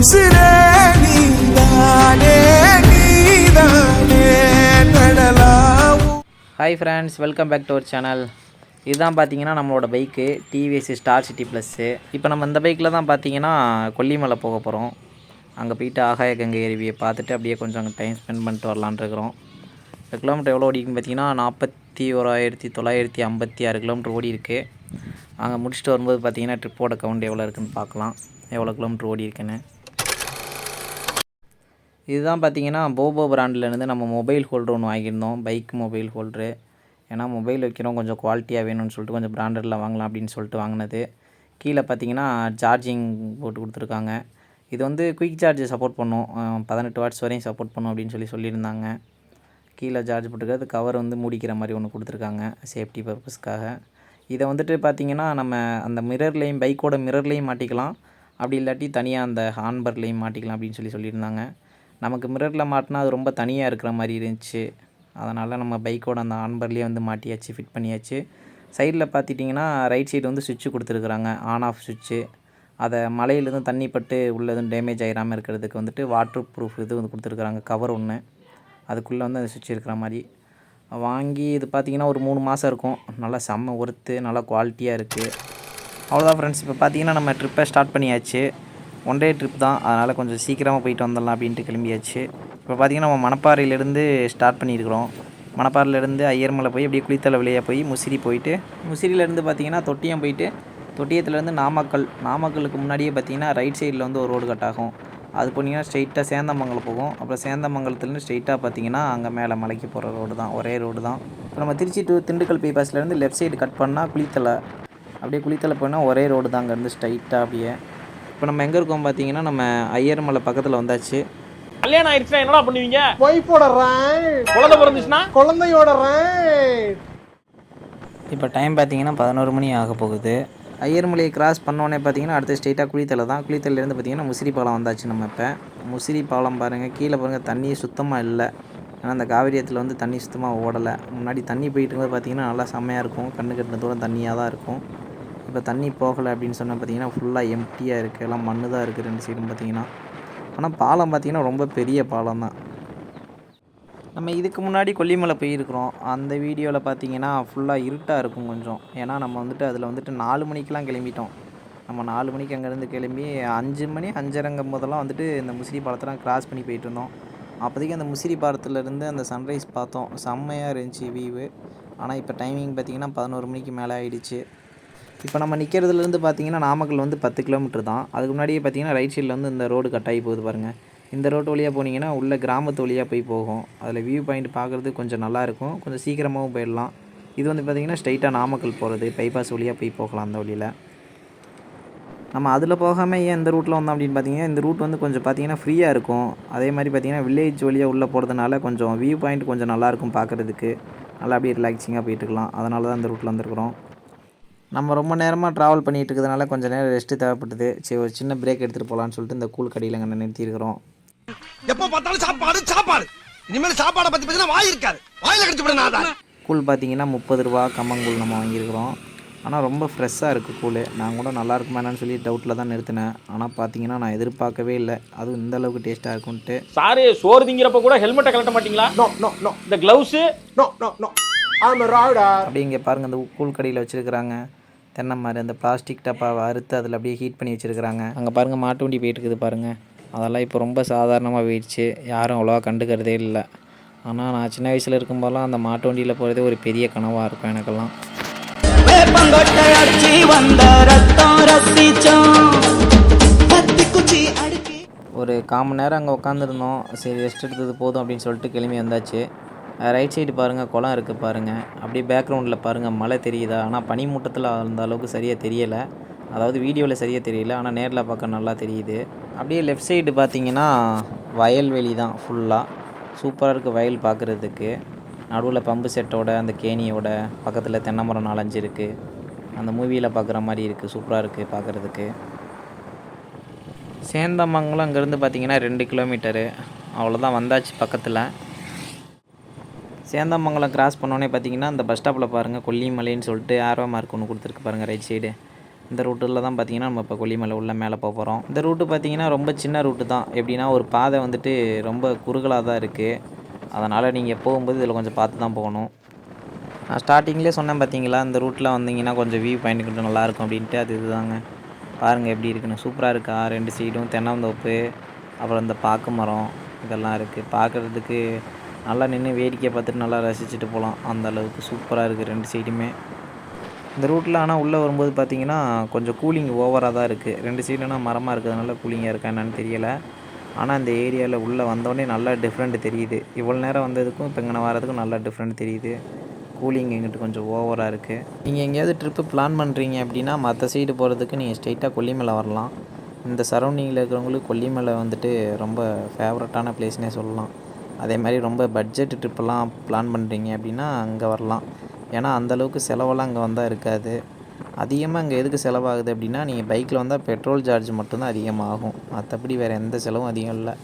உசிரே நீதானே நீதானே hi friends welcome back to our channel இதுதான் பார்த்தீங்கன்னா நம்மளோட bike TVS star city plus இப்போ நம்ம இந்த பைக்கில் தான் பார்த்தீங்கன்னா கொல்லிமலை போக போகிறோம் அங்கே போயிட்டு ஆகாய கங்கை அருவியை பார்த்துட்டு அப்படியே கொஞ்சம் அங்கே டைம் ஸ்பெண்ட் பண்ணிட்டு வரலான்னு இருக்கிறோம். இந்த கிலோமீட்டர் எவ்வளோ ஓடிக்குன்னு பார்த்தீங்கன்னா நாற்பத்தி ஓராயிரத்தி தொள்ளாயிரத்தி ஐம்பத்தி ஆறு கிலோமீட்டர் ஓடி இருக்குது அங்கே முடிச்சுட்டு வரும்போது பார்த்தீங்கன்னா ட்ரிப்போட கவுண்ட் எவ்வளோ இருக்குதுன்னு பார்க்கலாம். எவ்வளோ கிலோமீட்டர் ஓடி இருக்குன்னு. இதுதான் பார்த்தீங்கன்னா போபோ பிராண்ட்லேருந்து நம்ம மொபைல் ஹோல்டர் ஒன்று வாங்கியிருந்தோம். Bike mobile holder. ஏன்னா மொபைல் வைக்கிறோம் கொஞ்சம் குவாலிட்டியாக வேணும்னு சொல்லிட்டு கொஞ்சம் பிராண்டடில் வாங்கலாம் அப்படின்னு சொல்லிட்டு வாங்கினது. கீழே பார்த்தீங்கன்னா சார்ஜிங் போட்டு கொடுத்துருக்காங்க. இது வந்து குயிக் சார்ஜ் சப்போர்ட் பண்ணும். பதினெட்டு வாட்ஸ் வரையும் சப்போர்ட் பண்ணும் அப்படின்னு சொல்லி சொல்லியிருந்தாங்க. கீழே சார்ஜ் போட்டுக்கிறது கவர் வந்து மூடிக்கிற மாதிரி ஒன்று கொடுத்துருக்காங்க சேஃப்டி பர்பஸ்க்காக. இதை வந்துட்டு பார்த்தீங்கன்னா நம்ம அந்த மிரர்லேயும் பைக்கோட மிரர்லேயும் மாட்டிக்கலாம். அப்படி இல்லாட்டி தனியாக அந்த ஹான்பர்லேயும் மாட்டிக்கலாம் அப்படின்னு சொல்லி சொல்லியிருந்தாங்க. நமக்கு மிரரில் மாட்டினா அது ரொம்ப தனியாக இருக்கிற மாதிரி இருந்துச்சு. அதனால் நம்ம பைக்கோட அந்த ஆன்பர்லேயே வந்து மாட்டியாச்சு ஃபிட் பண்ணியாச்சு. சைடில் பார்த்துட்டிங்கன்னா ரைட் சைடு வந்து சுவிட்சு கொடுத்துருக்குறாங்க ஆன் ஆஃப் சுவிட்சு அதை மலையிலேருந்து தண்ணி பட்டு உள்ளதும் டேமேஜ் ஆகிடாமல் இருக்கிறதுக்கு வந்துட்டு வாட்டர் ப்ரூஃப் இது வந்து கொடுத்துருக்குறாங்க கவர் ஒன்று அதுக்குள்ளே வந்து அந்த சுவிட்ச் இருக்கிற மாதிரி. வாங்கி இது பார்த்தீங்கன்னா ஒரு மூணு மாதம் இருக்கும். நல்லா செம்ம ஒர்த்து நல்லா குவாலிட்டியாக இருக்குது அவ்வளோதான் ஃப்ரெண்ட்ஸ் இப்போ பார்த்தீங்கன்னா நம்ம ட்ரிப்பை ஸ்டார்ட் பண்ணியாச்சு. ஒன் டே ட்ரிப் தான். அதனால் கொஞ்சம் சீக்கிரமாக போயிட்டு வந்துடலாம் அப்படின்ட்டு கிளம்பியாச்சு. இப்போ பார்த்திங்கன்னா நம்ம மணப்பாறையிலேருந்து ஸ்டார்ட் பண்ணியிருக்கிறோம். மணப்பாறையிலேருந்து ஐயர்மலை போய் அப்படியே குளித்தலை வழியாக போய் முசிறி போயிட்டு முசிறியிலேருந்து பார்த்தீங்கன்னா தொட்டியம் போயிட்டு தொட்டியத்துலேருந்து நாமக்கல் நாமக்கலுக்கு முன்னாடியே பார்த்தீங்கன்னா ரைட் சைடில் வந்து ஒரு ரோடு கட் ஆகும். அது போனீங்கன்னா ஸ்ட்ரெயிட்டாக சேந்தமங்கலம் போகும். அப்புறம் சேந்தமங்கலத்துலேருந்து ஸ்ட்ரெயிட்டாக பார்த்தீங்கன்னா அங்கே மேலே மலைக்கு போகிற ரோடு தான். ஒரே ரோடு தான். இப்போ நம்ம திருச்சி டு திண்டுக்கல் பைபாஸ்லேருந்து லெஃப்ட் சைடு கட் பண்ணால் குளித்தலை. அப்படியே குளித்தலை போனால் ஒரே ரோடு தான். அங்கேருந்து ஸ்ட்ரைட்டாக அப்படியே இப்போ நம்ம எங்கே இருக்கோம் பார்த்தீங்கன்னா நம்ம ஐயர்மலை பக்கத்தில் வந்தாச்சு. கல்யாணம் ஆயிடுச்சுன்னா என்னடா பண்ணுவீங்க? ஒய்ஃபோட குழந்தை பிறந்துச்சுன்னா? குழந்தையோட ரைட் இப்போ டைம் பார்த்தீங்கன்னா பதினோரு மணி ஆக போகுது. ஐயர்மலையை கிராஸ் பண்ணோன்னே பார்த்தீங்கன்னா அடுத்து ஸ்ட்ரெயிட்டாக குளித்தலை தான். குளித்தலையிலேருந்து பார்த்தீங்கன்னா முசிறி பாலம் வந்தாச்சு நம்ம இப்போ. முசிறி பாலம் பாருங்கள் கீழே பாருங்கள் தண்ணி சுத்தமாக இல்லை. ஏன்னா அந்த காவிரியத்தில் வந்து தண்ணி சுத்தமாக ஓடலை. முன்னாடி தண்ணி போயிட்டு இருக்கும்போது பார்த்தீங்கன்னா நல்லா செம்மையாக இருக்கும். கண்ணு கட்டின தூரம் தண்ணியாக தான் இருக்கும். இப்போ தண்ணி போகலை அப்படின்னு சொன்னால் பார்த்தீங்கன்னா ஃபுல்லாக எம்டியாக இருக்குது எல்லாம் மண்ணு தான் இருக்குது ரெண்டு சைடும் பார்த்தீங்கன்னா. ஆனால் பாலம் பார்த்திங்கன்னா ரொம்ப பெரிய பாலம் தான். நம்ம இதுக்கு முன்னாடி கொல்லிமலை போயிருக்கிறோம். அந்த வீடியோவில் பார்த்தீங்கன்னா ஃபுல்லாக இருட்டாக இருக்கும் கொஞ்சம். ஏன்னா நம்ம வந்துட்டு அதில் வந்துட்டு நாலு மணிக்கெலாம் கிளம்பிட்டோம். நம்ம நாலு மணிக்கு அங்கேருந்து கிளம்பி அஞ்சு மணி அஞ்சரைங்கும் போதெல்லாம் வந்துட்டு இந்த முசிறி பாலத்தெல்லாம் கிராஸ் பண்ணி போயிட்டு இருந்தோம். அப்போதைக்கு அந்த முசிறி பாலத்துலேருந்து அந்த சன்ரைஸ் பார்த்தோம். செம்மையாக இருந்துச்சு வியூவு ஆனால் இப்போ டைமிங் பார்த்தீங்கன்னா பதினோரு மணிக்கு மேலே ஆகிடுச்சு இப்போ நம்ம நிற்கிறதுலேருந்து பார்த்தீங்கன்னா நாமக்கல் வந்து பத்து கிலோமீட்டர் தான். அதுக்கு முன்னாடியே பார்த்தீங்கன்னா ரைட் சைடில் வந்து இந்த ரோடு கட் ஆகி போகுது பாருங்கள் இந்த ரோட்டு வழியாக போனீங்கன்னா உள்ள கிராமத்து வழியாக போய் போகும். அதில் வியூ பாயிண்ட் பார்க்குறது கொஞ்சம் நல்லாயிருக்கும் கொஞ்சம் சீக்கிரமாகவும் போயிடலாம். இது வந்து பார்த்திங்கன்னா ஸ்ட்ரைட்டாக நாமக்கல் போகிறது பைபாஸ் வழியாக போய் போகலாம் அந்த வழியில். நம்ம அதில் போகாமல் ஏன் இந்த ரூட்டில் வந்தோம் அப்படின்னு பார்த்தீங்கன்னா இந்த ரூட் வந்து கொஞ்சம் பார்த்தீங்கன்னா ஃப்ரீயாக இருக்கும். அதே மாதிரி பார்த்தீங்கன்னா வில்லேஜ் வழியாக உள்ளே போகிறதுனால கொஞ்சம் வியூ பாயிண்ட் கொஞ்சம் நல்லாயிருக்கும் பார்க்குறதுக்கு. நல்லா அப்படியே ரிலாக்ஸிங்காக போயிட்டுருக்கலாம் அதனால தான் இந்த ரூட்டில் வந்துருக்குறோம். நம்ம ரொம்ப நேரமாக ட்ராவல் பண்ணிகிட்டு இருக்கிறதுனால கொஞ்சம் நேரம் ரெஸ்ட்டு தேவைப்பட்டது. சரி ஒரு சின்ன பிரேக் எடுத்துகிட்டு போகலான்னு சொல்லிட்டு இந்த கூழ் கடையில் அங்கே நிறுத்தியிருக்கிறோம். எப்ப பார்த்தாலும் சாப்பாடு சாப்பாடு. இனிமேல் சாப்பாடை பத்தி பத்தினா வாய் இருக்காது. வாயில கடிச்சு விட நான் கூழ் பார்த்தீங்கன்னா முப்பது ரூபா கம்மங்கூழ் நம்ம வாங்கியிருக்கிறோம். ஆனால் ரொம்ப ஃப்ரெஷ்ஷாக இருக்குது கூழ். நான் கூட நல்லா இருக்குமா என்னன்னு சொல்லி டவுட்டில் தான் நிறுத்தினேன். ஆனால் பார்த்தீங்கன்னா நான் எதிர்பார்க்கவே இல்லை. அதுவும் இந்த அளவுக்கு டேஸ்ட்டாக இருக்கும்ன்ட்டு. சாரு சோறு திங்கிறப்ப கூட ஹெல்மெட்டை கழட்ட மாட்டீங்களா? நோ நோ நோ இந்த கிளவுஸ் நோ நோ நோ இங்கே பாருங்கள் அந்த கூழ் கடையில் வச்சுருக்கிறாங்க. தென்னை மாதிரி அந்த பிளாஸ்டிக் டப்பாவை அறுத்து அதில் அப்படியே ஹீட் பண்ணி வச்சுருக்கிறாங்க. அங்கே பாருங்கள் மாட்டு வண்டி போயிட்டு இருக்குது பாருங்கள் அதெல்லாம் இப்போ ரொம்ப சாதாரணமாக போயிடுச்சு. யாரும் அவ்வளோவா கண்டுக்கிறதே இல்லை. ஆனால் நான் சின்ன வயசில் இருக்கும்போதெல்லாம் அந்த மாட்டு வண்டியில் போகிறதே ஒரு பெரிய கனவாக இருக்கும் எனக்கெல்லாம். ஒரு கால் மணி நேரம் அங்கே உட்காந்துருந்தோம் சரி ரெஸ்ட் எடுத்தது போதும் அப்படின்னு சொல்லிட்டு கிளம்பி வந்தாச்சு. ரைட் சைடு பாருங்கள் குளம் இருக்குது பாருங்கள் அப்படியே பேக்ரவுண்டில் பாருங்கள் மலை தெரியுதா? ஆனால் பனிமூட்டத்தில் அந்த அளவுக்கு சரியாக தெரியலை. அதாவது வீடியோவில் சரியாக தெரியல ஆனால் நேரில் பார்க்க நல்லா தெரியுது. அப்படியே லெஃப்ட் சைடு பார்த்தீங்கன்னா வயல்வெளி தான் ஃபுல்லாக சூப்பராக இருக்குது வயல் பார்க்குறதுக்கு நடுவில் பம்பு செட்டோட அந்த கேணியோட பக்கத்தில் தென்னை மரம் நாலஞ்சு இருக்குது அந்த மூவியில் பார்க்குற மாதிரி இருக்குது சூப்பராக இருக்குது பார்க்குறதுக்கு சேந்தமங்கலம் அங்கேருந்து பார்த்தீங்கன்னா ரெண்டு கிலோமீட்டரு அவ்வளோதான் வந்தாச்சு பக்கத்தில். சேந்தமங்கலம் கிராஸ் பண்ணோன்னே பார்த்தீங்கன்னா அந்த பஸ் ஸ்டாப்பில் பாருங்கள் கொல்லிமலைன்னு சொல்லிட்டு ஆர்வ மார்க் ஒன்று கொடுத்துருக்கு பாருங்கள் ரைட் சைடு இந்த ரூட்டில் தான் பார்த்தீங்கன்னா நம்ம இப்போ கொல்லிமலை உள்ள மேலே போக போகிறோம் இந்த ரூட்டு பார்த்தீங்கன்னா ரொம்ப சின்ன ரூட்டு தான். எப்படின்னா ஒரு பாதை வந்துட்டு ரொம்ப குறுகலாக தான் இருக்குது அதனால் நீங்கள் போகும்போது இதில் கொஞ்சம் பார்த்து தான் போகணும். நான் ஸ்டார்டிங்லேயே சொன்னேன் பார்த்தீங்களா இந்த ரூட்டில் வந்தீங்கன்னா கொஞ்சம் வியூ பாயிண்ட் கொஞ்சம் நல்லாயிருக்கும் அப்படின்ட்டு. அது இதுதாங்க. பாருங்கள் எப்படி இருக்குன்னு. சூப்பராக இருக்கா? ரெண்டு சைடும் தென்னந்தோப்பு அப்புறம் இந்த பாக்கு மரம் இதெல்லாம் இருக்குது பார்க்குறதுக்கு நல்லா நின்று வேடிக்கை பார்த்துட்டு நல்லா ரசிச்சுட்டு போகலாம். அந்த அளவுக்கு சூப்பராக இருக்குது ரெண்டு சைடுமே இந்த ரூட்டில் ஆனால் உள்ளே வரும்போது பார்த்தீங்கன்னா கொஞ்சம் கூலிங் ஓவராக தான் இருக்குது ரெண்டு சைடுனா மரமாக இருக்கிறதுனால கூலிங்காக இருக்கா என்னன்னு தெரியலை. ஆனால் இந்த ஏரியாவில் உள்ளே வந்தோடனே நல்லா டிஃப்ரெண்ட் தெரியுது. இவ்வளோ நேரம் வந்ததுக்கும் இப்போ இங்கே வரதுக்கும் நல்லா டிஃப்ரெண்ட் தெரியுது. கூலிங் எங்கிட்ட கொஞ்சம் ஓவராக இருக்குது நீங்கள் எங்கேயாவது ட்ரிப்பு பிளான் பண்ணுறீங்க அப்படின்னா மற்ற சைடு போகிறதுக்கு நீங்கள் ஸ்ட்ரெயிட்டாக கொல்லிமலை வரலாம். இந்த சரௌண்டிங்கில் இருக்கிறவங்களுக்கு கொல்லிமலை வந்துட்டு ரொம்ப ஃபேவரட்டான பிளேஸ்னே சொல்லலாம். அதே மாதிரி ரொம்ப பட்ஜெட் ட்ரிப்பெல்லாம் பிளான் பண்ணுறீங்க அப்படின்னா அங்கே வரலாம். ஏன்னா அந்தளவுக்கு செலவெல்லாம் அங்கே வந்தால் இருக்காது. அதிகமாக அங்கே எதுக்கு செலவாகுது அப்படின்னா நீங்கள் பைக்கில் வந்தால் பெட்ரோல் சார்ஜ் மட்டும்தான் அதிகமாகும். மற்றபடி வேறு எந்த செலவும் அதிகம் இல்லை.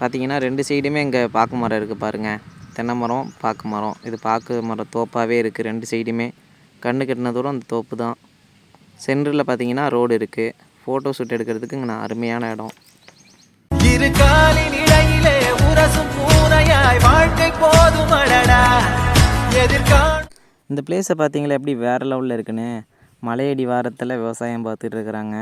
பார்த்தீங்கன்னா ரெண்டு சைடுமே இங்கே பாக்கு மரம் இருக்குது பாருங்கள் தென்னை மரம் பாக்கு மரம். இது பாக்கு மரம் தோப்பாகவே இருக்குது ரெண்டு சைடுமே கண்ணு கட்டின தூரம் அந்த தோப்பு தான். சென்டரில் பார்த்தீங்கன்னா ரோடு இருக்குது ஃபோட்டோ ஷூட் எடுக்கிறதுக்கு இங்கே அருமையான இடம். இரு காலின் இடையிலே உரசும் பூனையாய் வாழ்க்கை போதும் அடடா எதிர்கால இந்த பிளேஸை பார்த்தீங்களா எப்படி வேறு லெவலில் இருக்குன்னு? மலையடி வாரத்தில் விவசாயம் பார்த்துட்டு இருக்கிறாங்க.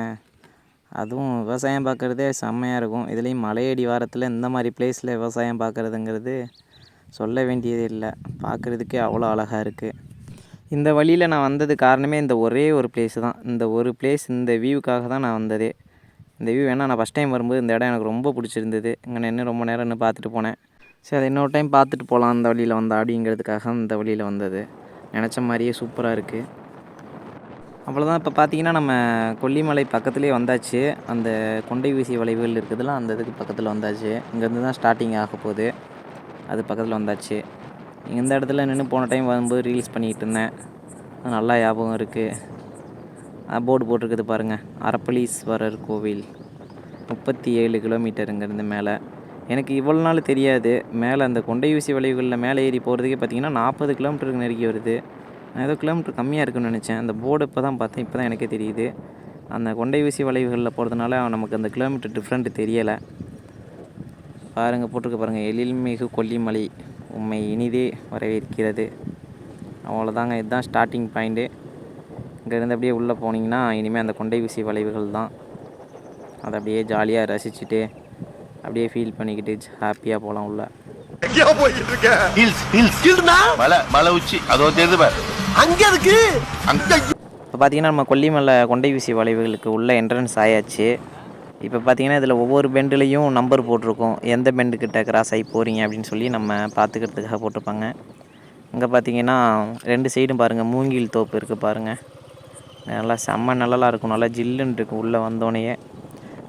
அதுவும் விவசாயம் பார்க்குறதே செம்மையாக இருக்கும். இதுலேயும் மலையடி வாரத்தில் இந்த மாதிரி பிளேஸில் விவசாயம் பார்க்குறதுங்கிறது சொல்ல வேண்டியதே இல்லை. பார்க்குறதுக்கே அவ்வளோ அழகாக இருக்குது இந்த வழியில் நான் வந்தது காரணமே இந்த ஒரே ஒரு பிளேஸ் தான். இந்த ஒரு பிளேஸ் இந்த வியூக்காக தான் நான் வந்ததே. இந்த வியூ வேணால் நான் ஃபஸ்ட் டைம் வரும்போது இந்த இடம் எனக்கு ரொம்ப பிடிச்சிருந்தது. இங்கே நின்று ரொம்ப நேரம் நின்று பார்த்துட்டு போனேன். சரி அதை இன்னொரு டைம் பார்த்துட்டு போகலாம் அந்த வழியில் வந்தா அப்படிங்கிறதுக்காக இந்த வழியில் வந்தது. நினச்ச மாதிரியே சூப்பராக இருக்குது அவ்வளோதான் இப்போ பார்த்தீங்கன்னா நம்ம கொல்லிமலை பக்கத்துலேயே வந்தாச்சு. அந்த கொண்டை வீசி வளைவுகள் இருக்குதுலாம் அந்த இதுக்கு பக்கத்தில் வந்தாச்சு. இங்கேருந்து தான் ஸ்டார்டிங் ஆக போகுது. அது பக்கத்தில் வந்தாச்சு. இந்த இடத்துல நின்று போன டைம் வரும்போது ரீல்ஸ் பண்ணிகிட்டு இருந்தேன். நல்லா ஞாபகம் இருக்குது போர்டு போட்டிருக்குது பாருங்கள் அரப்பளீஸ்வரர் கோவில். முப்பத்தி ஏழு கிலோமீட்டருங்கிறது மேலே. எனக்கு இவ்வளோ நாள் தெரியாது. மேலே அந்த கொண்டை ஊசி வளைவுகளில் மேலே ஏறி போகிறதுக்கே பார்த்தீங்கன்னா நாற்பது கிலோமீட்டருக்கு நெருங்கி வருது. நான் ஏதோ கிலோமீட்டர் கம்மியாக இருக்குன்னு நினச்சேன். அந்த போர்டு இப்போ தான் பார்த்தேன். இப்போ தான் எனக்கே தெரியுது. அந்த கொண்டை ஊசி வளைவுகளில் போகிறதுனால நமக்கு அந்த கிலோமீட்டர் டிஃப்ரெண்ட் தெரியலை. பாருங்கள் போட்டிருக்கு பாருங்கள் எழில்மிகு கொல்லிமலை உண்மை இனிதே வரவேற்கிறது. அவ்வளோதாங்க இதுதான் ஸ்டார்டிங் பாயிண்ட்டு இங்கேருந்து அப்படியே உள்ளே போனீங்கன்னா இனிமேல் அந்த கொண்டை ஊசி வளைவுகள் தான். அதை அப்படியே ஜாலியாக ரசிச்சுட்டு அப்படியே ஃபீல் பண்ணிக்கிட்டு ஹாப்பியாக போகலாம் உள்ள. எங்கேயா போய்கிட்டு இருக்க. Hills hills. ஹில்ஸ்னா? மலை மலை உச்சி அதோ தெரியுது பாரு. அங்க இருக்கு அங்க இப்போ பார்த்தீங்கன்னா நம்ம கொல்லிமலை கொண்டை வீசி வளைவுகளுக்கு உள்ள என்ட்ரன்ஸ் ஆயாச்சு. இப்போ பார்த்தீங்கன்னா இதில் ஒவ்வொரு பெண்டுலேயும் நம்பர் போட்டிருக்கோம். எந்த பெண்டு கிட்ட கிராஸ் ஆகி போகிறீங்க அப்படின்னு சொல்லி நம்ம பார்த்துக்கிறதுக்காக போட்டிருப்பாங்க. இங்கே பார்த்தீங்கன்னா ரெண்டு சைடும் பாருங்கள் மூங்கில் தோப்பு இருக்குது பாருங்கள் நல்லா செம்ம நிழலாக இருக்கும். நல்லா ஜில்லுன்னு இருக்கும். உள்ளே வந்தோடனேயே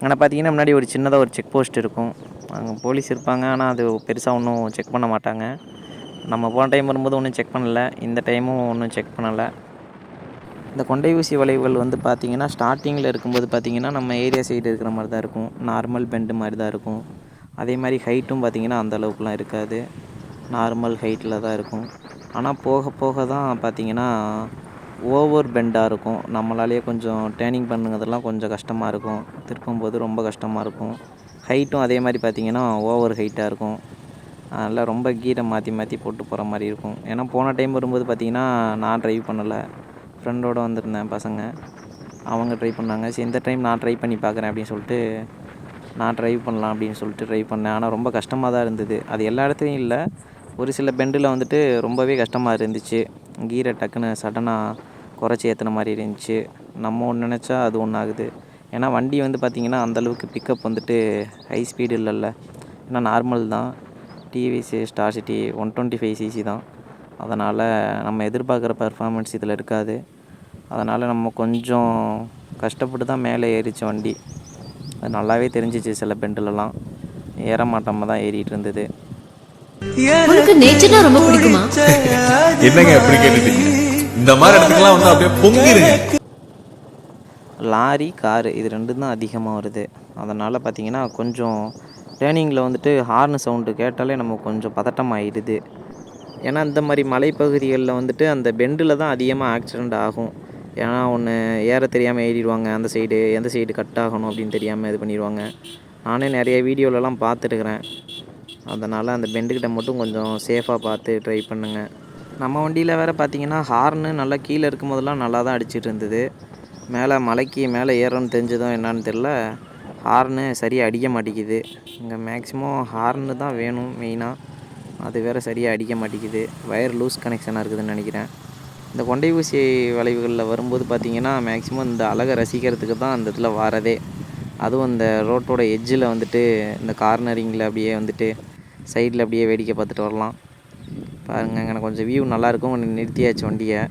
அங்கே பார்த்தீங்கன்னா முன்னாடி ஒரு சின்னதாக ஒரு செக் போஸ்ட் இருக்கும். அங்கே போலீஸ் இருப்பாங்க. ஆனால் அது பெருசாக ஒன்றும் செக் பண்ண மாட்டாங்க. நம்ம போன டைம் வரும்போது ஒன்றும் செக் பண்ணலை. இந்த டைமும் ஒன்றும் செக் பண்ணலை. இந்த கொண்டை ஊசி வளைவுகள் வந்து பார்த்திங்கன்னா ஸ்டார்டிங்கில் இருக்கும்போது பார்த்திங்கன்னா நம்ம ஏரியா சைடு இருக்கிற மாதிரி தான் இருக்கும். நார்மல் பெண்டு மாதிரி தான் இருக்கும். அதே மாதிரி ஹைட்டும் பார்த்திங்கன்னா அந்த அளவுக்குலாம் இருக்காது. நார்மல் ஹைட்டில் தான் இருக்கும். ஆனால் போக போக தான் பார்த்திங்கன்னா ஓவர் பெண்டாக இருக்கும். நம்மளாலேயே கொஞ்சம் டேர்னிங் பண்ணுங்கிறதெல்லாம் கொஞ்சம் கஷ்டமாக இருக்கும். திருப்பும்போது ரொம்ப கஷ்டமாக இருக்கும். ஹைட்டும் அதே மாதிரி பார்த்திங்கன்னா ஓவர் ஹைட்டாக இருக்கும். அதனால் ரொம்ப கீரை மாற்றி மாற்றி போட்டு போகிற மாதிரி இருக்கும். ஏன்னா போன டைம் வரும்போது பார்த்திங்கன்னா நான் ட்ரைவ் பண்ணலை. ஃப்ரெண்டோடு வந்திருந்தேன் பசங்க. அவங்க ட்ரை பண்ணாங்க. சரி இந்த டைம் நான் ட்ரை பண்ணி பார்க்குறேன் அப்படின்னு சொல்லிட்டு நான் ட்ரைவ் பண்ணலாம் அப்படின்னு சொல்லிட்டு ட்ரை பண்ணேன். ஆனால் ரொம்ப கஷ்டமாக தான் இருந்தது. அது எல்லா இடத்துலையும் இல்லை. ஒரு சில பெண்டில் வந்துட்டு ரொம்பவே கஷ்டமாக இருந்துச்சு. கீரை டக்குன்னு சடனாக குறைச்சி ஏற்றுன மாதிரி இருந்துச்சு. நம்ம ஒன்று நினச்சா அது ஒன்று ஆகுது. ஏன்னா வண்டி வந்து பார்த்திங்கன்னா அந்தளவுக்கு பிக்கப் வந்துட்டு ஹை ஸ்பீடு இல்லைல்ல. ஏன்னா நார்மல் தான். TVS star city one twenty five CC தான். அதனால் நம்ம எதிர்பார்க்குற பர்ஃபார்மன்ஸ் இதில் இருக்காது. அதனால் நம்ம கொஞ்சம் கஷ்டப்பட்டு தான் மேலே ஏறிச்சு வண்டி. அது நல்லாவே தெரிஞ்சிச்சு சில பெண்டுலலாம் ஏற மாட்டாமல் தான் ஏறிட்டு இருந்தது. உனக்கு நேச்சர்னா ரொம்ப பிடிக்குமா? என்னங்க எப்படி கேட்டுட்டீங்க? இந்த மாதிரி இடத்துக்குலாம் வந்து அப்படியே பொங்கிருங்க. லாரி காரு இது ரெண்டும் தான் அதிகமாக வருது. அதனால் பார்த்தீங்கன்னா கொஞ்சம் டேர்னிங்கில் வந்துட்டு ஹார்ன் சவுண்டு கேட்டாலே நமக்கு கொஞ்சம் பதட்டம் ஆயிடுது ஏன்னா இந்த மாதிரி மலைப்பகுதிகளில் வந்துட்டு அந்த பெண்டில் தான் அதிகமாக ஆக்சிடெண்ட் ஆகும். ஏன்னா ஒன்று ஏற தெரியாமல் ஏறிடுவாங்க அந்த சைடு எந்த சைடு கட் ஆகணும் அப்படின்னு தெரியாமல் இது பண்ணிடுவாங்க. நானே நிறைய வீடியோலலாம் பார்த்துருக்குறேன். அதனால் அந்த பெண்டுக்கிட்ட மட்டும் கொஞ்சம் சேஃபாக பார்த்து ட்ரை பண்ணுங்கள் நம்ம வண்டியில் வேறு பார்த்தீங்கன்னா ஹார்னு நல்லா கீழே இருக்கும் போதெல்லாம் நல்லா தான் அடிச்சிட்டு இருந்தது. மேலே மலைக்கு மேலே ஏறணும்னு தெரிஞ்சதும் என்னான்னு தெரில ஹார்னு சரியாக அடிக்க மாட்டேங்குது. இங்கே மேக்ஸிமம் ஹார்னு தான் வேணும் மெயினாக அது வேறு சரியாக அடிக்க மாட்டேங்குது. வயர் லூஸ் கனெக்ஷனாக இருக்குதுன்னு நினைக்கிறேன். இந்த கொண்டை ஊசி வளைவுகளில் வரும்போது பார்த்திங்கன்னா மேக்ஸிமம் இந்த அழகை ரசிக்கிறதுக்கு தான் அந்த இதில் வரதே. அதுவும் இந்த ரோட்டோட எட்ஜில் வந்துட்டு இந்த கார்னரிங்கில் அப்படியே வந்துட்டு சைடில் அப்படியே வேடிக்கை பார்த்துட்டு வரலாம். பாருங்கள் எனக்கு கொஞ்சம் வியூ நல்லாயிருக்கும். கொஞ்சம் நிறுத்தியாச்சு வண்டியை.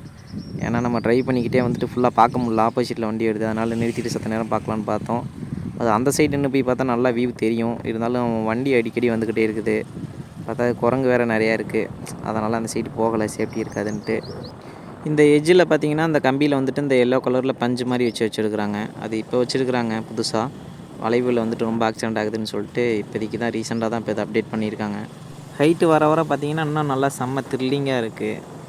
ஏன்னா நம்ம ட்ரைவ் பண்ணிக்கிட்டே வந்துட்டு ஃபுல்லாக பார்க்க முடியல. ஆப்போசிட்டில் வண்டி வருது. அதனால் நிறுத்திட்டு சத்த நேரம் பார்க்கலான்னு பார்த்தோம். அது அந்த சைடு நின்று போய் பார்த்தா நல்லா வியூ தெரியும். இருந்தாலும் வண்டி அடிக்கடி வந்துக்கிட்டே இருக்குது. பார்த்தா குரங்கு வேறு நிறையா இருக்குது அதனால் அந்த சைடு போகலை. சேஃப்டி இருக்காதுன்ட்டு. இந்த எஜ்ஜில் பார்த்தீங்கன்னா அந்த கம்பியில் வந்துட்டு இந்த எல்லோ கலரில் பஞ்சு மாதிரி வச்சு வச்சுருக்குறாங்க. அது இப்போ வச்சுருக்குறாங்க புதுசாக வளைவில் வந்துட்டு ரொம்ப ஆக்சிடென்ட் ஆகுதுன்னு சொல்லிட்டு இப்போதைக்கு தான் ரீசெண்டாக தான் இப்போ இதை அப்டேட் பண்ணியிருக்காங்க. ஹைட்டு வர வர பார்த்தீங்கன்னா இன்னும் நல்லா செம்ம த்ரில்லிங்காக இருக்குது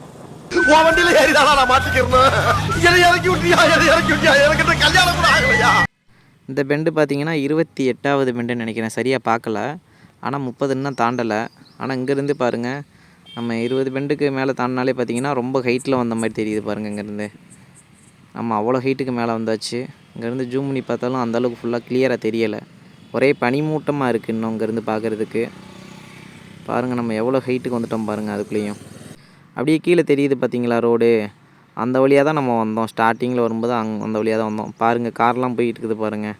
இந்த பெண்டு பார்த்தீங்கன்னா இருபத்தி எட்டாவது பெண்டுன்னு நினைக்கிறேன். சரியாக பார்க்கல. ஆனால் முப்பது இன்னும் தாண்டலை. ஆனால் இங்கேருந்து பாருங்கள் நம்ம இருபது பெண்டுக்கு மேலே தாண்டினாலே பார்த்தீங்கன்னா ரொம்ப ஹைட்டில் வந்த மாதிரி தெரியுது பாருங்கள் இங்கேருந்து. நம்ம அவ்வளோ ஹைட்டுக்கு மேலே வந்தாச்சு. இங்கேருந்து ஜூம் பண்ணி பார்த்தாலும் அந்தளவுக்கு ஃபுல்லாக கிளியராக தெரியலை. ஒரே பனிமூட்டமாக இருக்குது இன்னும் இங்கேருந்து பார்க்குறதுக்கு. பாருங்கள் நம்ம எவ்வளோ ஹைட்டுக்கு வந்துட்டோம் பாருங்கள் அதுக்குள்ளேயும். அப்படியே கீழே தெரியுது பார்த்தீங்களா ரோடு அந்த வழியாக தான் நம்ம வந்தோம். ஸ்டார்டிங்கில் வரும்போது அங் அந்த வழியாக தான் வந்தோம். பாருங்கள் கார்லாம் போயிட்டு இருக்குது பாருங்கள்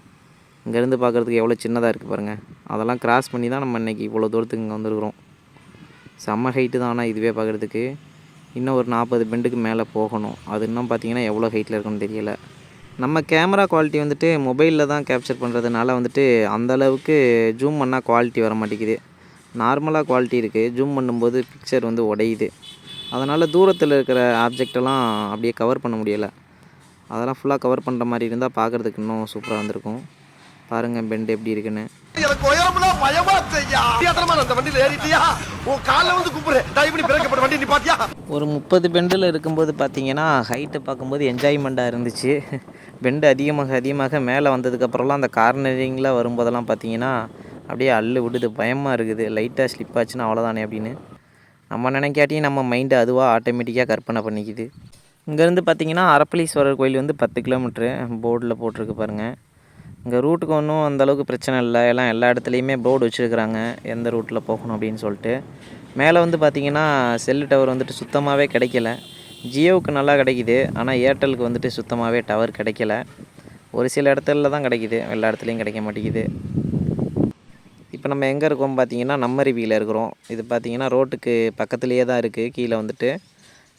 இங்கேருந்து பார்க்குறதுக்கு எவ்வளோ சின்னதாக இருக்குது பாருங்கள் அதெல்லாம் கிராஸ் பண்ணி தான் நம்ம இன்றைக்கி இவ்வளோ தூரத்துக்கு இங்கே வந்துருக்குறோம். செம்ம ஹைட்டு தான் ஆனால் இதுவே பார்க்குறதுக்கு. இன்னும் ஒரு நாற்பது பெண்டுக்கு மேலே போகணும். அது இன்னும் பார்த்தீங்கன்னா எவ்வளோ ஹைட்டில் இருக்குன்னு தெரியல. நம்ம கேமரா குவாலிட்டி வந்துட்டு மொபைலில் தான் கேப்சர் பண்ணுறதுனால வந்துட்டு அந்த அளவுக்கு ஜூம் பண்ணால் குவாலிட்டி வர மாட்டேங்குது. நார்மலாக குவாலிட்டி இருக்குது ஜூம் பண்ணும்போது பிக்சர் வந்து உடையுது. அதனால் தூரத்தில் இருக்கிற ஆப்ஜெக்டெல்லாம் அப்படியே கவர் பண்ண முடியலை. அதெல்லாம் ஃபுல்லாக கவர் பண்ணுற மாதிரி இருந்தால் பார்க்குறதுக்கு இன்னும் சூப்பராக வந்திருக்கும் பாருங்கள் பெண்ட் எப்படி இருக்குன்னு. எனக்கு உயரம்னா பயமா செய்யா தெரியாதனமா அந்த வண்டியில ஏறிட்டியா? உன் கால்ல வந்து குப்புறேன் தயவு பண்ணி பிரேக்கப்பட்ட வண்டி நீ பாத்தியா? ஒரு முப்பது பெண்டில் இருக்கும்போது பார்த்தீங்கன்னா ஹைட்டை பார்க்கும்போது என்ஜாய்மெண்ட்டாக இருந்துச்சு. பெண்டு அதிகமாக அதிகமாக மேலே வந்ததுக்கப்புறம்லாம் அந்த கார்னரிங்கில் வரும்போதெல்லாம் பார்த்தீங்கன்னா அப்படியே அள்ளு விடுது பயமாக இருக்குது. லைட்டாக ஸ்லிப் ஆச்சுன்னா அவ்வளோதானே அப்படின்னு. நம்ம நினைக்காட்டியும் நம்ம மைண்டு அதுவாக ஆட்டோமேட்டிக்காக கற்பனை பண்ணிக்குது. இங்கேருந்து பார்த்தீங்கன்னா அரப்பளீஸ்வரர் கோயில் வந்து பத்து கிலோமீட்ரு போர்டில் போட்டிருக்கு பாருங்கள் இங்கே ரூட்டுக்கு ஒன்றும் அந்தளவுக்கு பிரச்சனை இல்லை. எல்லாம் எல்லா இடத்துலையுமே போர்டு வச்சுருக்குறாங்க. எந்த ரூட்டில் போகணும் அப்படின்னு சொல்லிட்டு. மேலே வந்து பார்த்தீங்கன்னா செல்லு டவர் வந்துட்டு சுத்தமாகவே கிடைக்கல. ஜியோவுக்கு நல்லா கிடைக்குது. ஆனால் ஏர்டெலுக்கு வந்துட்டு சுத்தமாகவே டவர் கிடைக்கல. ஒரு சில இடத்துல தான் கிடைக்குது. எல்லா இடத்துலையும் கிடைக்க மாட்டேங்குது. இப்போ நம்ம எங்கே இருக்கோம் பார்த்தீங்கன்னா நம்மருவியில் இருக்கிறோம். இது பார்த்தீங்கன்னா ரோட்டுக்கு பக்கத்துலேயே தான் இருக்குது கீழே வந்துட்டு.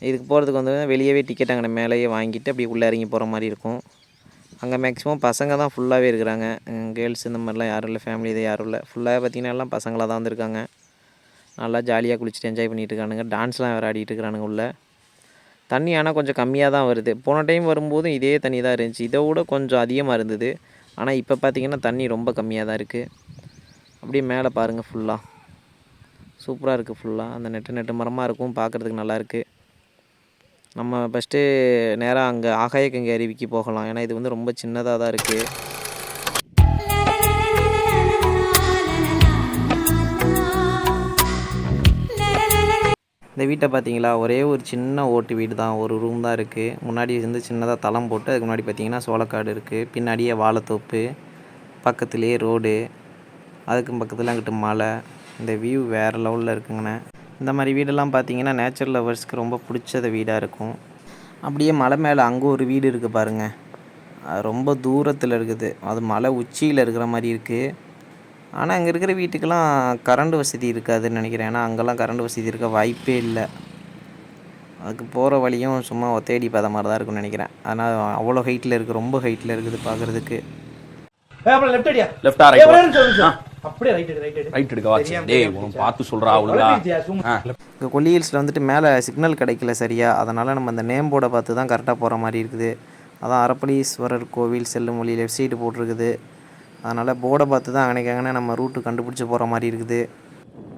இதுக்கு போகிறதுக்கு வந்து வெளியவே டிக்கெட் அங்கே மேலேயே வாங்கிட்டு அப்படியே உள்ளே இறங்கி போகிற மாதிரி இருக்கும். அங்கே மேக்ஸிமம் பசங்க தான் ஃபுல்லாகவே இருக்கிறாங்க கேர்ள்ஸ் இந்த மாதிரிலாம் யாரும் இல்லை ஃபேமிலி இது யாரும் இல்லை. ஃபுல்லாக பார்த்தீங்கன்னா எல்லாம் பசங்களாக தான் வந்திருக்காங்க. நல்லா ஜாலியாக குளிச்சுட்டு என்ஜாய் பண்ணிட்டு இருக்கானுங்க. டான்ஸ்லாம் வேறு ஆடிட்டு இருக்கிறானுங்க உள்ள. தண்ணி ஆனால் கொஞ்சம் கம்மியாக தான் வருது. போன டைம் வரும்போதும் இதே தண்ணி தான் இருந்துச்சு. இதை விட கொஞ்சம் அதிகமாக இருந்தது. ஆனால் இப்போ பார்த்தீங்கன்னா தண்ணி ரொம்ப கம்மியாக தான் இருக்குது அப்படியே மேலே பாருங்கள் ஃபுல்லாக சூப்பராக இருக்குது ஃபுல்லாக அந்த நெட்டு நெட்டு மரமாக இருக்கும். பார்க்குறதுக்கு நல்லாயிருக்கு நம்ம ஃபஸ்ட்டு நேராக அங்கே ஆகாயக்கங்கை அருவிக்கு போகலாம். ஏன்னா இது வந்து ரொம்ப சின்னதாக தான் இருக்குது இந்த வீட்டை பார்த்தீங்களா ஒரே ஒரு சின்ன ஓட்டு வீடு தான். ஒரு ரூம் தான் இருக்குது முன்னாடி வந்து சின்னதாக தளம் போட்டு அதுக்கு முன்னாடி பார்த்தீங்கன்னா சோளக்காடு இருக்குது பின்னாடியே வாழைத்தோப்பு பக்கத்துலேயே ரோடு அதுக்கும் பக்கத்தில் அங்கிட்டு மலை. இந்த வியூ வேறு லெவலில் இருக்குங்கண்ணே. இந்த மாதிரி வீடெல்லாம் பார்த்தீங்கன்னா நேச்சுரல் லவர்ஸ்க்கு ரொம்ப பிடிச்சத வீடாக இருக்கும். அப்படியே மலை மேலே அங்கே ஒரு வீடு இருக்குது பாருங்கள் அது ரொம்ப தூரத்தில் இருக்குது. அது மலை உச்சியில் இருக்கிற மாதிரி இருக்குது ஆனால் அங்கே இருக்கிற வீட்டுக்கெல்லாம் கரண்ட் வசதி இருக்காதுன்னு நினைக்கிறேன். ஏன்னா அங்கெல்லாம் கரண்ட் வசதி இருக்க வாய்ப்பே இல்லை. அதுக்கு போகிற வழியும் சும்மா ஒத்தேடி பாத மாதிரி தான் இருக்கும்னு நினைக்கிறேன். ஆனால் அவ்வளோ ஹைட்டில் இருக்குது ரொம்ப ஹைட்டில் இருக்குது பார்க்குறதுக்கு லெஃப்ட் அடியா? லெஃப்ட் ரைட் அப்படியே ரைட் ரைட் ரைட் எடுக்க வாச்சு டேய் பார்த்து சொல்றா ஆ. இங்கே கொல்லி ஹில்ஸில் வந்துட்டு மேலே சிக்னல் கிடைக்கல சரியா. அதனால் நம்ம அந்த நேம் போர்டை பார்த்து தான் கரெக்டாக போகிற மாதிரி இருக்குது. அதான் அரப்பளீஸ்வரர் கோவில் செல்லும் வழி லெஃப்ட் சைடு போட்டிருக்குது. அதனால் போர்டை பார்த்து தான் அன்னைக்கு நம்ம ரூட்டு கண்டுபிடிச்சி போகிற மாதிரி இருக்குது.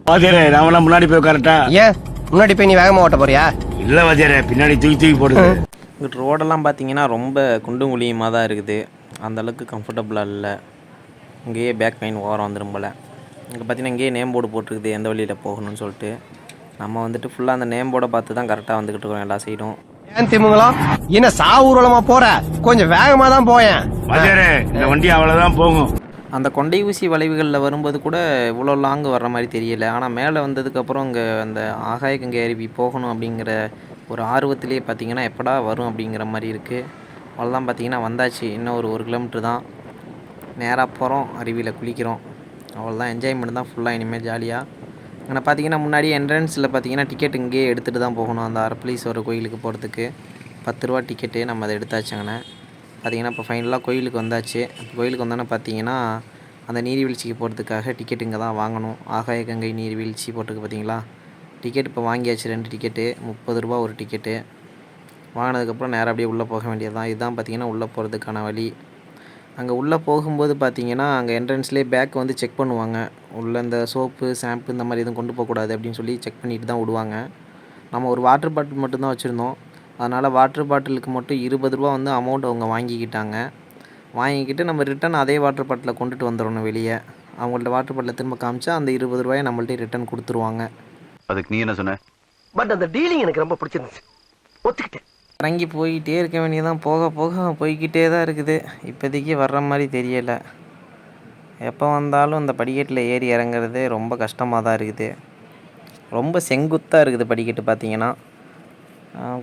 வாத்தியாரே நாமெல்லாம் முன்னாடி போய் உட்காரட்டா ஏன்? முன்னாடி போய் நீ வேகமா ஓட்ட போறியா? இல்ல வாத்தியாரே பின்னாடி தூக்கி தூக்கி போடுது. இங்கிட்டு ரோடெல்லாம் பார்த்தீங்கன்னா ரொம்ப குண்டும் குழியுமாக தான் இருக்குது. அந்த அளவுக்கு கம்ஃபர்டபுளாக இல்லை. இங்கேயே பேக் பெயின் ஓரம் வந்துடும் போல். இங்கே பார்த்தீங்கன்னா இங்கேயே நேம் போர்டு போட்டிருக்குது எந்த வழியில் போகணும்னு சொல்லிட்டு. நம்ம வந்துட்டு ஃபுல்லாக அந்த நேம் போர்டை பார்த்து தான் கரெக்டாக வந்துக்கிட்டு இருக்கோம் எல்லா சைடும் ஏன் திமுங்கலாம் என்ன சாவூர்வலமா போற? கொஞ்சம் வேகமா தான் போயேன் இந்த வண்டி அவ்வளவுதான் போகும். அந்த கொண்டை ஊசி வளைவுகளில் வரும்போது கூட இவ்வளோ லாங் வர்ற மாதிரி தெரியல. ஆனால் மேலே வந்ததுக்கப்புறம் இங்கே அந்த ஆகாய கங்கை அருவி போகணும் அப்படிங்கிற ஒரு ஆர்வத்திலே பார்த்தீங்கன்னா எப்படா வரும் அப்படிங்கிற மாதிரி இருக்குது அவ்வளோதான் பார்த்தீங்கன்னா வந்தாச்சு இன்னும் ஒரு ஒரு கிலோமீட்டர் தான். நேராக போகிறோம் அருவியில் குளிக்கிறோம். அவ்வளோதான் என்ஜாய்மெண்ட் தான் ஃபுல்லாக இனிமேல் ஜாலியாக அங்கே பார்த்தீங்கன்னா முன்னாடி என்ட்ரன்ஸில் பார்த்தீங்கன்னா டிக்கெட் இங்கேயே எடுத்துகிட்டு தான் போகணும். அந்த அரப்பளீஸ்வரர் கோயிலுக்கு போகிறதுக்கு பத்து ரூபா டிக்கெட்டு நம்ம அதை எடுத்தாச்சுங்கண்ணே பார்த்தீங்கன்னா இப்போ ஃபைனலாக கோயிலுக்கு வந்தாச்சு. கோயிலுக்கு வந்தோன்னே பார்த்தீங்கன்னா அந்த நீர்வீழ்ச்சிக்கு போகிறதுக்காக டிக்கெட் இங்கே தான் வாங்கணும். ஆகாய கங்கை நீர்வீழ்ச்சி போட்டிருக்கு பார்த்தீங்களா டிக்கெட் இப்போ வாங்கியாச்சு ரெண்டு டிக்கெட்டு முப்பது ரூபா ஒரு டிக்கெட்டு வாங்கினதுக்கப்புறம் நேராக அப்படியே உள்ளே போக வேண்டியது தான் இதுதான் பார்த்தீங்கன்னா உள்ளே போகிறதுக்கான வழி. அங்கே உள்ளே போகும்போது பார்த்தீங்கன்னா அங்கே என்ட்ரன்ஸ்லேயே பேக் வந்து செக் பண்ணுவாங்க. உள்ளே இந்த சோப்பு ஷாம்பு இந்த மாதிரி எதுவும் கொண்டு போகக்கூடாது அப்படின்னு சொல்லி செக் பண்ணிட்டு தான் விடுவாங்க நம்ம ஒரு வாட்டர் பாட்டில் மட்டும்தான் வச்சுருந்தோம். அதனால் வாட்டர் பாட்டிலுக்கு மட்டும் இருபது ரூபா வந்து அமௌண்ட் அவங்க வாங்கிக்கிட்டாங்க. வாங்கிக்கிட்டு நம்ம ரிட்டன் அதே வாட்டர் பாட்டிலை கொண்டுட்டு வந்துடணும் வெளியே. அவங்கள்ட்ட வாட்டர் பாட்டிலை திரும்ப காமிச்சா அந்த இருபது ரூபாயை நம்மள்ட்ட ரிட்டன் கொடுத்துருவாங்க. அதுக்கு நீ என்ன சொன்ன? பட் அந்த டீலிங் எனக்கு ரொம்ப பிடிச்சிருந்துச்சு. ஒத்துக்கிட்டேன். இறங்கி போய்கிட்டே இருக்க வேண்டியதான் போக போக போய்கிட்டே தான் இருக்குது. இப்போதைக்கு வர்ற மாதிரி தெரியலை. எப்போ வந்தாலும் இந்த படிக்கட்டில் ஏறி இறங்குறது ரொம்ப கஷ்டமாக தான் இருக்குது. ரொம்ப செங்குத்தாக இருக்குது படிக்கட்டு பார்த்தீங்கன்னா.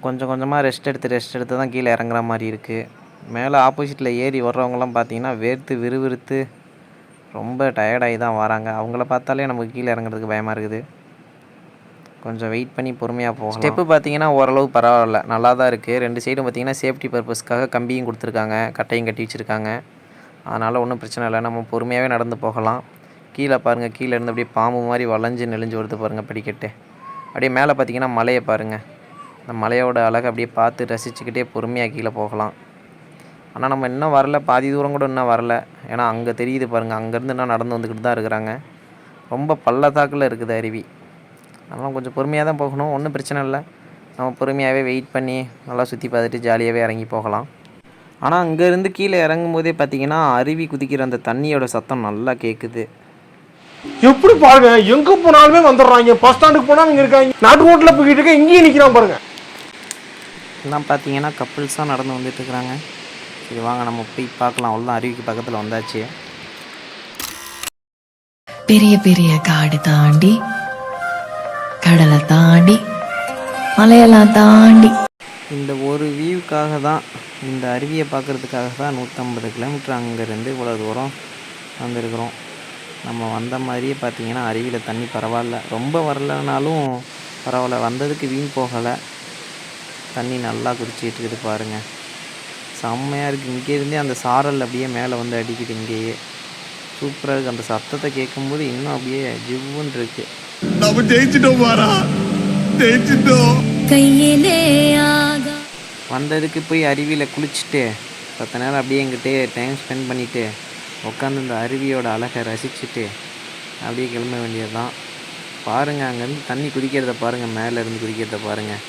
கொஞ்சம் கொஞ்சமாக ரெஸ்ட் எடுத்து ரெஸ்ட் எடுத்து தான் கீழே இறங்குற மாதிரி இருக்குது மேலே ஆப்போசிட்டில் ஏறி வர்றவங்களாம் பார்த்தீங்கன்னா வேர்த்து விறுவிறுத்து ரொம்ப டயர்டாகி தான் வராங்க. அவங்கள பார்த்தாலே நமக்கு கீழே இறங்குறதுக்கு பயமாக இருக்குது. கொஞ்சம் வெயிட் பண்ணி பொறுமையாக போகும் ஸ்டெப்பு பார்த்தீங்கன்னா ஓரளவு பரவாயில்ல. நல்லா தான் இருக்குது ரெண்டு சைடும் பார்த்தீங்கன்னா சேஃப்டி பர்பஸ்க்காக கம்பியும் கொடுத்துருக்காங்க. கட்டையும் கட்டி வச்சுருக்காங்க. அதனால் ஒன்றும் பிரச்சனை இல்லை. நம்ம பொறுமையாகவே நடந்து போகலாம். கீழே பாருங்கள் கீழே இருந்து அப்படியே பாம்பு மாதிரி வளைஞ்சு நெளிஞ்சு வருது பாருங்கள் படிக்கட்டு. அப்படியே மேலே பார்த்தீங்கன்னா மலையை பாருங்கள் அந்த மலையோட அழகை அப்படியே பார்த்து ரசிச்சுக்கிட்டே பொறுமையாக கீழே போகலாம். ஆனால் நம்ம இன்னும் வரல. பாதி தூரம் கூட இன்னும் வரல. ஏன்னா அங்கே தெரியுது பாருங்கள் அங்கேருந்து இன்னும் நடந்து வந்துக்கிட்டு தான் இருக்கிறாங்க. ரொம்ப பள்ளத்தாக்கில் இருக்குது அருவி. அதெல்லாம் கொஞ்சம் பொறுமையாக தான் போகணும். ஒன்றும் பிரச்சனை இல்லை. நம்ம பொறுமையாகவே வெயிட் பண்ணி நல்லா சுற்றி பார்த்துட்டு ஜாலியாகவே இறங்கி போகலாம். ஆனால் அங்கேருந்து கீழே இறங்கும் போதே பார்த்தீங்கன்னா அருவி குதிக்கிற அந்த தண்ணியோட சத்தம் நல்லா கேட்குது எப்படி பாருங்க எங்க போனாலுமே வந்துடுறாங்க. பஸ் ஸ்டாண்டுக்கு போனாலும் இங்க இருக்காங்க. நாட்டு ரோட்ல போய்கிட்டு இருக்க இங்கேயும் நிக்கிறான் பாருங்க. எல்லாம் பார்த்தீங்கன்னா கப்புள்ஸாக நடந்து வந்துட்டு இருக்கிறாங்க சரி வாங்க நம்ம போய் பார்க்கலாம். அவ்வளோதான் அருவிக்கு பக்கத்தில் வந்தாச்சு. பெரிய பெரிய காடு தாண்டி கடலை தாண்டி மலையெல்லாம் தாண்டி. இந்த ஒரு வியூக்காக தான் இந்த அருவியை பார்க்குறதுக்காக தான் நூற்றம்பது கிலோமீட்டர் அங்கேருந்து இவ்வளோ தூரம் வந்திருக்கிறோம். நம்ம வந்த மாதிரியே பார்த்தீங்கன்னா அருவியில் தண்ணி பரவாயில்ல. ரொம்ப வரலனாலும் பரவாயில்ல. வந்ததுக்கு வீண் போகலை. தண்ணி நல்லா குடிச்சிட்டு இருக்குது பாருங்கள் செம்மையாக இருக்குது இங்கேருந்தே அந்த சாரல் அப்படியே மேலே வந்து அடிக்குது இங்கேயே. சூப்பராக இருக்குது அந்த சத்தத்தை கேட்கும்போது இன்னும் அப்படியே ஜிவ்வுன்னு இருக்குது நம்ம ஜெயிச்சிட்டோம் பாரா ஜெயிச்சிட்டோம் கையிலே ஆகா வந்ததுக்கு போய் அருவியில் குளிச்சுட்டு பத்து நேரம் அப்படியே எங்கிட்டே டைம் ஸ்பெண்ட் பண்ணிவிட்டு உட்காந்து இந்த அருவியோட அழகை ரசிச்சுட்டு அப்படியே கிளம்ப வேண்டியது தான் பாருங்கள் அங்கேருந்து தண்ணி குதிக்கிறத பாருங்கள் மேலேருந்து குதிக்கிறத பாருங்கள்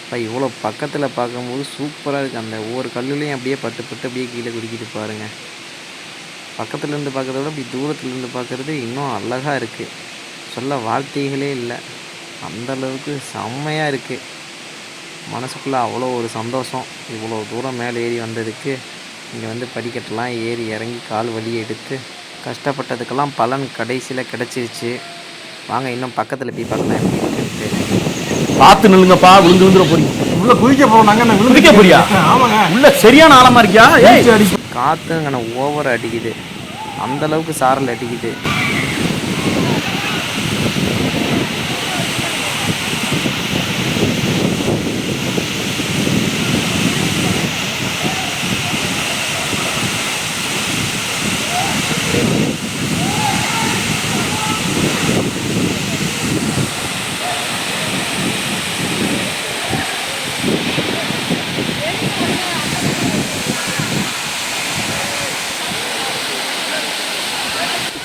இப்போ இவ்வளோ பக்கத்தில் பார்க்கும்போது சூப்பராக இருக்குது அந்த ஒவ்வொரு கல்லுலேயும் அப்படியே பட்டு பட்டு அப்படியே கீழே குதிக்கிட்டு பாருங்கள் பக்கத்துலேருந்து பார்க்கறத விட இப்படி தூரத்துலேருந்து பார்க்குறது இன்னும் அழகாக இருக்குது சொல்ல வார்த்தைகளே இல்லை. அந்த அளவுக்கு செம்மையாக இருக்குது மனசுக்குள்ளே அவ்வளோ ஒரு சந்தோஷம். இவ்வளோ தூரம் மேலே ஏறி வந்ததுக்கு இங்கே வந்து படிக்கட்டெல்லாம் ஏறி இறங்கி கால் வலியை எடுத்து கஷ்டப்பட்டதுக்கெல்லாம் பலன் கடைசியில் கிடச்சிருச்சு. வாங்க இன்னும் பக்கத்தில் போய் பார்க்கலாம் எப்படி இருக்குன்ட்டு. பார்த்து நில்லுங்கப்பா விழுந்து விழுந்துற போறீங்க. உள்ள குதிக்க போறாங்க நான் குதிக்க போறியா? ஆமாங்க. உள்ள சரியான ஆழமா இருக்கியா? ஏய். காற்று அங்கே ஓவர் அடிக்குது. அந்த அளவுக்கு சாரல் அடிக்குது.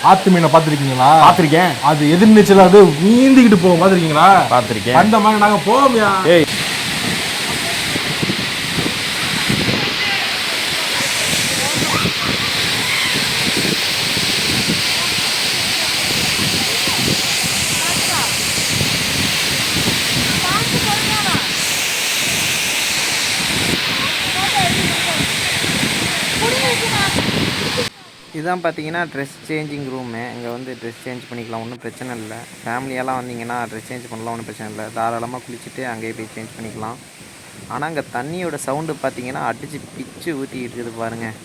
ஆத்து மீனை பாத்திருக்கீங்களா பார்த்திருக்கேன். அது எதிர்நீச்சல் அது நீந்திக்கிட்டு போகும். பாத்திருக்கீங்களா பார்த்திருக்கேன். அந்த மாதிரி நாங்க போவோம்யா. ஏய் இதுதான் பார்த்தீங்கன்னா ட்ரெஸ் சேஞ்சிங் ரூமு இங்கே வந்து ட்ரெஸ் சேஞ்ச் பண்ணிக்கலாம் ஒன்றும் பிரச்சனை இல்லை. ஃபேமிலியெல்லாம் வந்தீங்கன்னா ட்ரெஸ் சேஞ்ச் பண்ணலாம் ஒன்றும் பிரச்சனை இல்லை. தாராளமாக குளிச்சுட்டு அங்கேயே போய் சேஞ்ச் பண்ணிக்கலாம். ஆனால் அங்கே தண்ணியோட சவுண்டு பார்த்தீங்கன்னா அடித்து பிச்சு ஊற்றி இருக்குது பாருங்கள்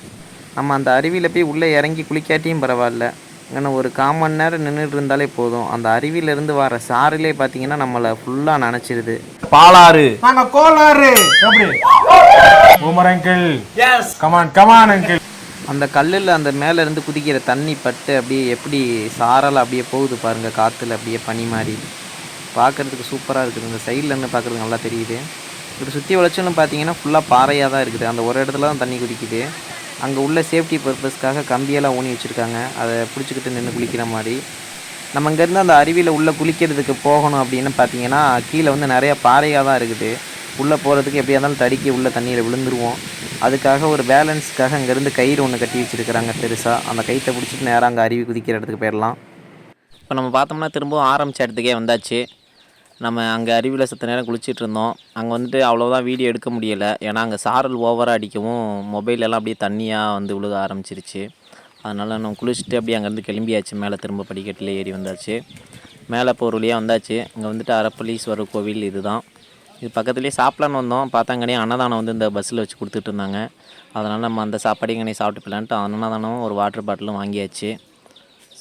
நம்ம அந்த அருவியில் போய் உள்ளே இறங்கி குளிக்காட்டியும் பரவாயில்ல. இங்கே ஒரு கால் மணி நேரம் நின்றுட்டு இருந்தாலே போதும். அந்த அருவியிலேருந்து வர சாரிலே பார்த்தீங்கன்னா நம்மளை ஃபுல்லாக நனைச்சிருது. Palar. Yes come on come on uncle அந்த கல்லில் அந்த மேலேருந்து குதிக்கிற தண்ணி பட்டு அப்படியே எப்படி சாரல் அப்படியே போகுது பாருங்கள் காற்றுல அப்படியே பனி மாதிரி பார்க்குறதுக்கு சூப்பராக இருக்குது. இந்த சைடில் இருந்து பார்க்குறதுக்கு நல்லா தெரியுது. இப்படி சுற்றி வளைச்சலும் பார்த்தீங்கன்னா ஃபுல்லாக பாறையாக தான் இருக்குது. அந்த ஒரு இடத்துல தான் தண்ணி குதிக்குது. அங்கே உள்ள சேஃப்டி பர்பஸ்க்காக கம்பியெல்லாம் ஊனி வச்சுருக்காங்க. அதை பிடிச்சிக்கிட்டு நின்று குளிக்கிற மாதிரி. நம்ம இங்கேருந்து அந்த அருவியில் உள்ளே குளிக்கிறதுக்கு போகணும் அப்படின்னு பார்த்தீங்கன்னா கீழே வந்து நிறையா பாறையாக தான் இருக்குது. உள்ளே போகிறதுக்கு எப்படியா இருந்தாலும் தடுக்கி உள்ளே தண்ணியில் விழுந்துருவோம். அதுக்காக ஒரு பேலன்ஸ்க்காக அங்கேருந்து கயிறு ஒன்று கட்டி வச்சுருக்கிறாங்க பெருசாக அந்த கயிற்றை பிடிச்சிட்டு நேராக அங்கே அருவி குதிக்கிற இடத்துக்கு போயிடலாம். இப்போ நம்ம பார்த்தோம்னா திரும்பவும் ஆரம்பித்த இடத்துக்கே வந்தாச்சு. நம்ம அங்கே அருவியில் சத்த நேரம் குளிச்சுட்டு இருந்தோம். அங்கே வந்துட்டு அவ்வளோதான் வீடியோ எடுக்க முடியலை. ஏன்னா அங்கே சாரல் ஓவராக அடிக்கவும் மொபைல் எல்லாம் அப்படியே தண்ணியாக வந்து விழுக ஆரம்பிச்சிருச்சு. அதனால் நம்ம குளிச்சுட்டு அப்படியே அங்கேருந்து கிளம்பியாச்சு. மேலே திரும்ப படிக்கட்டில் ஏறி வந்தாச்சு. மேலே போகிற வழியாக வந்தாச்சு. இங்கே வந்துட்டு அரப்பளீஸ்வரர் கோவில் இதுதான். இது பக்கத்துலேயே சாப்பிட்லான்னு வந்தோம். பார்த்தாங்கனே அன்னதானம் வந்து இந்த பஸ்ஸில் வச்சு கொடுத்துட்டு இருந்தாங்க. அதனால் நம்ம அந்த சாப்பாடையும் இங்கே சாப்பிட்டு போலான்ட்டு அன்னதானம் ஒரு வாட்டர் பாட்டிலும் வாங்கியாச்சு.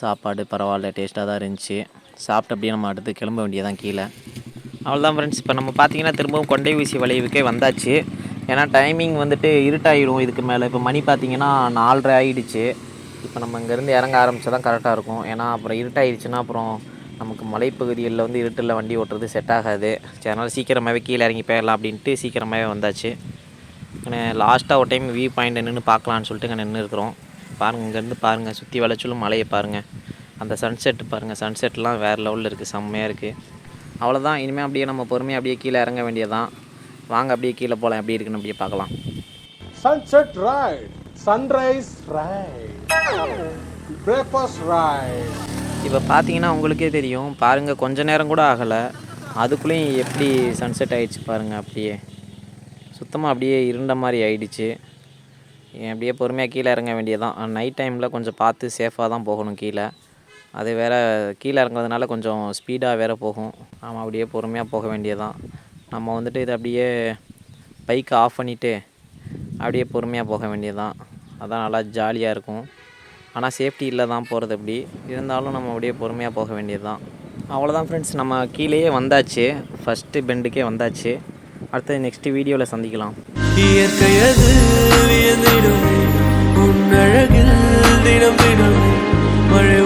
சாப்பாடு பரவாயில்ல டேஸ்ட்டாக தான் இருந்துச்சு. சாப்பிட்டு அப்படியே நம்ம அடுத்து கிளம்ப வேண்டியதான் கீழே. அவ்வளோதான் ஃப்ரெண்ட்ஸ் இப்போ நம்ம பார்த்தீங்கன்னா திரும்பவும் கொண்டை ஊசி வளைவுக்கே வந்தாச்சு. ஏன்னா டைமிங் வந்துட்டு இருட்டாயிடும். இதுக்கு மேலே இப்போ மணி பார்த்தீங்கன்னா நாலரை ஆகிடுச்சு இப்போ நம்ம இங்கேருந்து இறங்க ஆரம்பித்தா தான் கரெக்டாக இருக்கும். ஏன்னா அப்புறம் இருட்டாயிடுச்சுன்னா அப்புறம் நமக்கு மலைப்பகுதிகளில் வந்து இருட்டில் வண்டி ஓட்டுறது செட் ஆகாது. சரி அதனால் சீக்கிரமாகவே கீழே இறங்கி போயிடலாம் அப்படின்ட்டு சீக்கிரமாகவே வந்தாச்சு. லாஸ்ட்டாக ஒரு டைம் வியூ பாயிண்ட் நின்று பார்க்கலான்னு சொல்லிட்டு இங்கே நின்று இருக்கிறோம். பாருங்கள் இங்கேருந்து பாருங்கள் சுற்றி வளைச்சலும் மலையை பாருங்கள் அந்த சன்செட் பாருங்கள் சன்செட்லாம் வேறு லெவலில் இருக்குது செம்மையாக இருக்குது அவ்வளோதான் இனிமேல் அப்படியே நம்ம பொறுமையாக அப்படியே கீழே இறங்க வேண்டியதான் வாங்க அப்படியே கீழே போகலாம் எப்படி இருக்குன்னு அப்படியே பார்க்கலாம். Sunset right sunrise right breakfast right இப்போ பார்த்தீங்கன்னா உங்களுக்கே தெரியும். பாருங்கள் கொஞ்ச நேரம் கூட ஆகலை. அதுக்குள்ளேயும் எப்படி சன்செட் ஆகிடுச்சு பாருங்கள் அப்படியே. சுத்தமாக அப்படியே இருண்ட மாதிரி ஆயிடுச்சு. அப்படியே பொறுமையாக கீழே இறங்க வேண்டியதான் நைட் டைமில் கொஞ்சம் பார்த்து சேஃபாக தான் போகணும் கீழே. அது வேற கீழே இறங்குறதுனால கொஞ்சம் ஸ்பீடாக வேறு போகும். நாம் அப்படியே பொறுமையாக போக வேண்டியதான் நம்ம வந்துட்டு இதை அப்படியே பைக்கை ஆஃப் பண்ணிவிட்டு அப்படியே பொறுமையாக போக வேண்டியதான் அதான் நல்லா ஜாலியாக இருக்கும். ஆனால் சேஃப்டி இல்லை தான் போகிறது அப்படி. இருந்தாலும் நம்ம அப்படியே பொறுமையாக போக வேண்டியது தான் அவ்வளோதான் ஃப்ரெண்ட்ஸ் நம்ம கீழேயே வந்தாச்சு. ஃபஸ்ட்டு பெண்டுக்கே வந்தாச்சு. அடுத்தது நெக்ஸ்ட்டு வீடியோவில் சந்திக்கலாம். இயற்கையது தினம் தினம் மழை